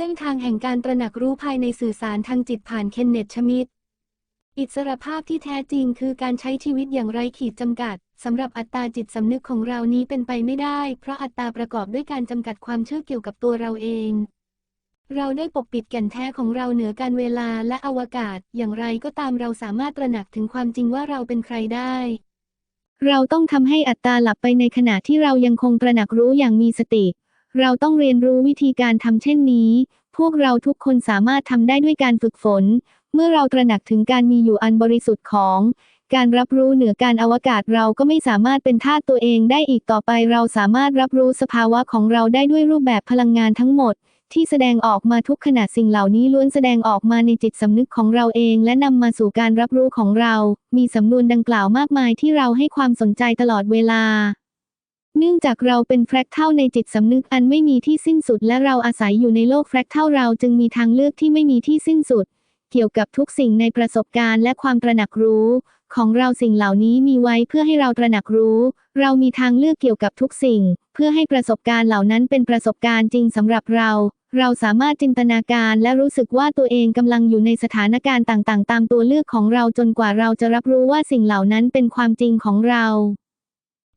เส้นทางแห่งการตระหนักรู้ภายในสื่อสารทางจิตผ่านเคนเนตชมิดอิสรภาพที่แท้จริงคือการใช้ชีวิตอย่างไร้ขีดจำกัดสำหรับอัตตาจิตสำนึกของเรานี้เป็นไปไม่ได้ เพราะอัตตาประกอบด้วยการจำกัดความเชื่อเกี่ยวกับตัวเราเอง เราได้ปกปิดแก่นแท้ของเราเหนือการเวลาและอวกาศ อย่างไรก็ตามเราสามารถตระหนักถึงความจริงว่าเราเป็นใครได้ เราต้องทำให้อัตตาหลับไปในขณะที่เรายังคงตระหนักรู้อย่างมีสติ เราต้องเรียนรู้วิธีการทำเช่นนี้ พวกเราทุกคนสามารถทำได้ด้วยการฝึกฝน เมื่อเราตระหนักถึงการมีอยู่อันบริสุทธิ์ของ การรับรู้เหนือการอวกาศเราก็ไม่สามารถเป็นทาสตัวเองได้อีกต่อไป เราสามารถรับรู้สภาวะของเราได้ด้วยรูปแบบพลังงานทั้งหมด ที่แสดงออกมาทุกขณะสิ่งเหล่านี้ล้วนแสดงออกมาในจิตสำนึกของเราเอง และนำมาสู่การรับรู้ของเรา มีสำนวนดังกล่าวมากมายที่เราให้ความสนใจตลอดเวลา เนื่องจากเราเป็นแฟรกเท่าในจิตสำนึกอันไม่มีที่สิ้นสุด และเราอาศัยอยู่ในโลกแฟรกเท่าเราจึงมีทางเลือกที่ไม่มีที่สิ้นสุด เกี่ยวกับทุกสิ่งในประสบการณ์และความตระหนักรู้ ของเราสิ่งเหล่านี้มีไว้เพื่อให้เราตระหนักรู้ เรามีทางเลือกเกี่ยวกับทุกสิ่ง เพื่อให้ประสบการณ์เหล่านั้นเป็นประสบการณ์จริงสำหรับเรา เราสามารถจินตนาการและรู้สึกว่าตัวเองกำลังอยู่ในสถานการณ์ต่างๆ ตามตัวเลือกของเราจนกว่าเราจะรับรู้ว่าสิ่งเหล่านั้นเป็นความจริงของเรา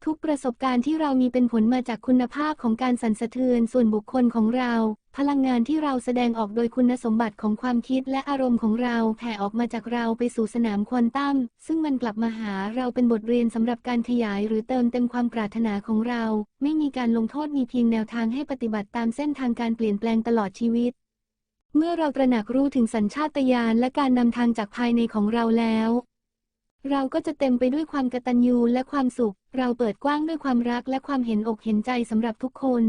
ทุกประสบการณ์ที่เรามีเป็นผลมาจากคุณภาพของการสั่นสะเทือนส่วนบุคคลของเรา พลังงานที่เราแสดงออกโดยคุณสมบัติของความคิดและอารมณ์ของเราแผ่ออกมาจากเราไปสู่สนามควอนตัม ซึ่งมันกลับมาหาเราเป็นบทเรียนสำหรับการขยายหรือเติมเต็มความปรารถนาของเรา ไม่มีการลงโทษมีเพียงแนวทางให้ปฏิบัติตามเส้นทางการเปลี่ยนแปลงตลอดชีวิตเมื่อเราตระหนักรู้ถึงสัญชาตญาณและการนำทางจากภายในของเราแล้ว เราก็จะเต็มไปด้วยความกตัญญูและความสุข เราเปิดกว้างด้วยความรักและความเห็นอกเห็นใจสำหรับทุกคน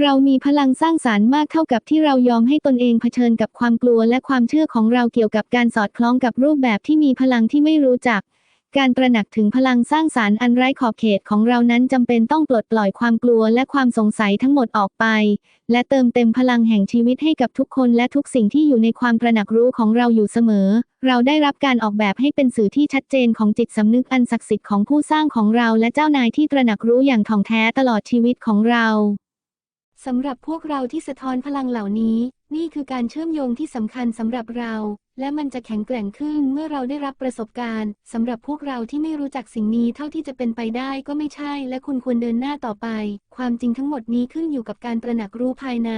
เรามีพลังสร้างสารรค์มากเท่ากับที่เรายอมให้ตนเองเผชิญกับความกลัวและความเชื่อของเราเกี่ยวกับการสอดคล้องกับรูปแบบที่มีพลังที่ไม่รู้จัก การตระหนักถึงพลังสร้างสารรค์อันไร้ขอบเขตของเรานั้นจำเป็นต้องปลดปล่อยความกลัวและความสงสัยทั้งหมดออกไป และเติมเต็มพลังแห่งชีวิตให้กับทุกคนและทุกสิ่งที่อยู่ในความตระหนักรู้ของเราอยู่เสมอ เราได้รับการออกแบบให้เป็นสื่อที่ชัดเจนของจิตสำนึกอันศักดิ์สิทธิ์ของผู้สร้างของเราและเจ้านายที่ตระหนักรู้อย่างถ่องแท้ตลอดชีวิตของเราสำหรับพวกเราที่สะท้อนพลังเหล่านี้ นี่คือการเชื่อมโยงที่สำคัญสำหรับเรา และมันจะแข็งแกร่งขึ้นเมื่อเราได้รับประสบการณ์สำหรับพวกเราที่ไม่รู้จักสิ่งนี้เท่าที่จะเป็นไปได้ก็ไม่ใช่ และคุณควรเดินหน้าต่อไป ความจริงทั้งหมดนี้ขึ้นอยู่กับการตระหนักรู้ภายใน